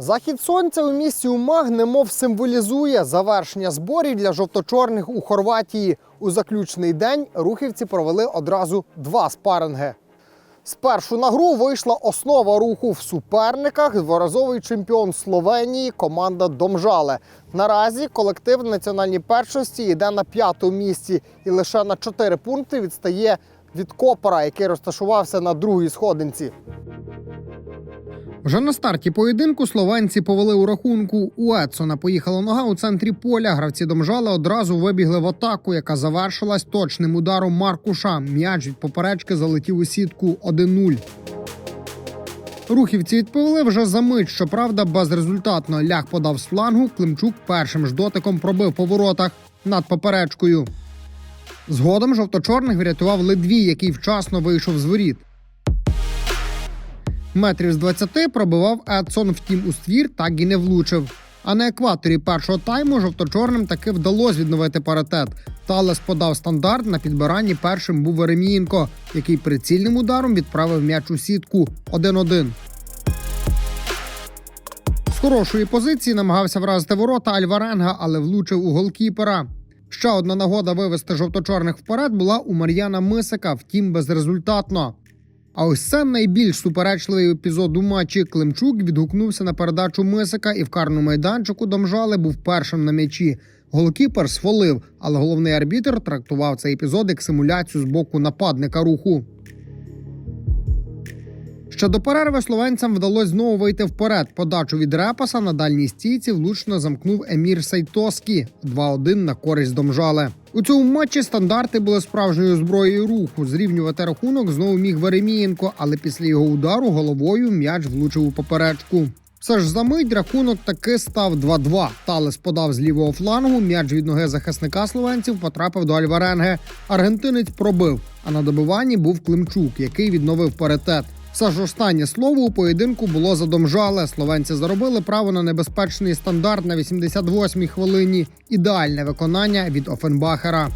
Захід сонця у місті Умаг немов символізує завершення зборів для жовто-чорних у Хорватії. У заключний день рухівці провели одразу два спаринги. Спершу на гру вийшла основа руху в суперниках. Дворазовий чемпіон Словенії команда Домжале. Наразі колектив національній першості йде на п'ятому місці і лише на 4 пункти відстає від Копора, який розташувався на другій сходинці. Вже на старті поєдинку словенці повели у рахунку. У Едсона поїхала нога у центрі поля. Гравці домжали одразу вибігли в атаку, яка завершилась точним ударом Маркуша. М'яч від поперечки залетів у сітку 1-0. Рухівці відповіли вже за мить. Щоправда, безрезультатно ляг подав з флангу. Климчук першим ж дотиком пробив по воротах над поперечкою. Згодом жовто-чорних врятував Ледвій, який вчасно вийшов з воріт. Метрів з 20 пробивав Едсон, втім у ствір так і не влучив. А на екваторі першого тайму жовто-чорним таки вдалося відновити паритет. Талес подав стандарт. На підбиранні першим був Веремієнко, який прицільним ударом відправив м'яч у сітку 1-1. З хорошої позиції намагався вразити ворота Альваренга, але влучив у голкіпера. Ще одна нагода вивести жовто-чорних вперед була у Мар'яна Мисика, втім безрезультатно. А ось це найбільш суперечливий епізод у матчі. Климчук відгукнувся на передачу Мисика і в карному майданчику домжали був першим на м'ячі. Голкіпер свалив, але головний арбітр трактував цей епізод як симуляцію з боку нападника руху. Ще до перерви словенцям вдалося знову вийти вперед. Подачу від репаса на дальній стійці влучно замкнув Емір Сайтоскі 2-1 на користь домжали. У цьому матчі стандарти були справжньою зброєю руху. Зрівнювати рахунок знову міг Веремієнко, але після його удару головою м'яч влучив у поперечку. Все ж за мить рахунок таки став 2-2. Талес подав з лівого флангу. М'яч від ноги захисника словенців потрапив до Альваренге. Аргентинець пробив. А на добиванні був Климчук, який відновив паритет. Все ж останнє слово у поєдинку було задомжале. Словенці заробили право на небезпечний стандарт на 88-й хвилині. Ідеальне виконання від Офенбахера.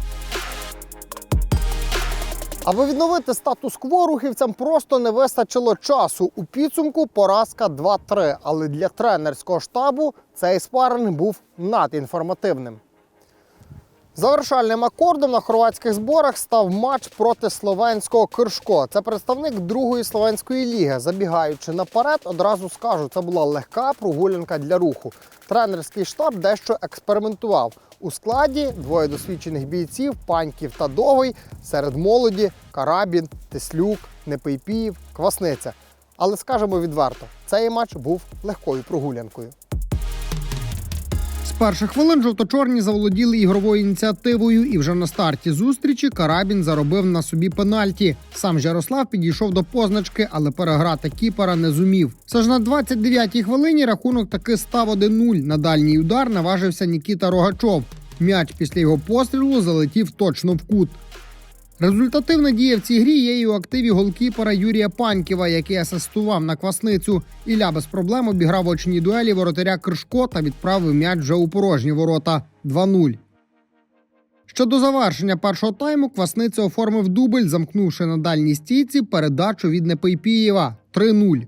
Аби відновити статус-кво рухівцям просто не вистачило часу. У підсумку поразка 2-3. Але для тренерського штабу цей спаринг був надінформативним. Завершальним акордом на хорватських зборах став матч проти словенського Киршко. Це представник другої словенської ліги. Забігаючи наперед, одразу скажу, це була легка прогулянка для руху. Тренерський штаб дещо експериментував. У складі двоє досвідчених бійців, паньків та довгий, серед молоді Карабін, Теслюк, Непейпіїв, Квасниця. Але скажемо відверто, цей матч був легкою прогулянкою. Перших хвилин жовто-чорні заволоділи ігровою ініціативою, і вже на старті зустрічі Карабін заробив на собі пенальті. Сам Жарослав підійшов до позначки, але переграти кіпера не зумів. Все ж на 29-й хвилині рахунок таки став 1-0. На дальній удар наважився Нікіта Рогачов. М'яч після його пострілу залетів точно в кут. Результативна дія в цій грі є і у активі голкіпера Юрія Паньківа, який асистував на квасницю. Ілля без проблем обіграв в очній дуелі воротаря Кришко та відправив м'яч вже у порожні ворота 2-0. Ще до завершення першого тайму Квасниця оформив дубль, замкнувши на дальній стійці передачу від Непейпієва 3-0.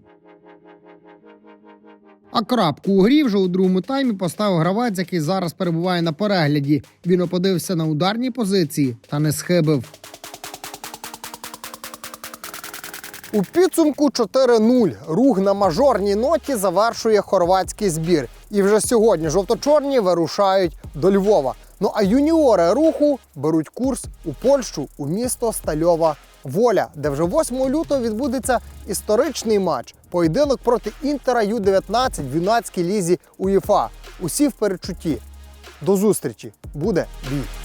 А крапку у грі вже у другому таймі поставив гравець, який зараз перебуває на перегляді. Він оподився на ударній позиції та не схибив. У підсумку 4-0. Рух на мажорній ноті завершує хорватський збір. І вже сьогодні жовто-чорні вирушають до Львова. Ну а юніори руху беруть курс у Польщу у місто Стальова Воля, де вже 8 лютого відбудеться історичний матч. Поєдинок проти Інтера Ю-19 в юнацькій лізі УЄФА. Усі в передчутті. До зустрічі! Буде бій!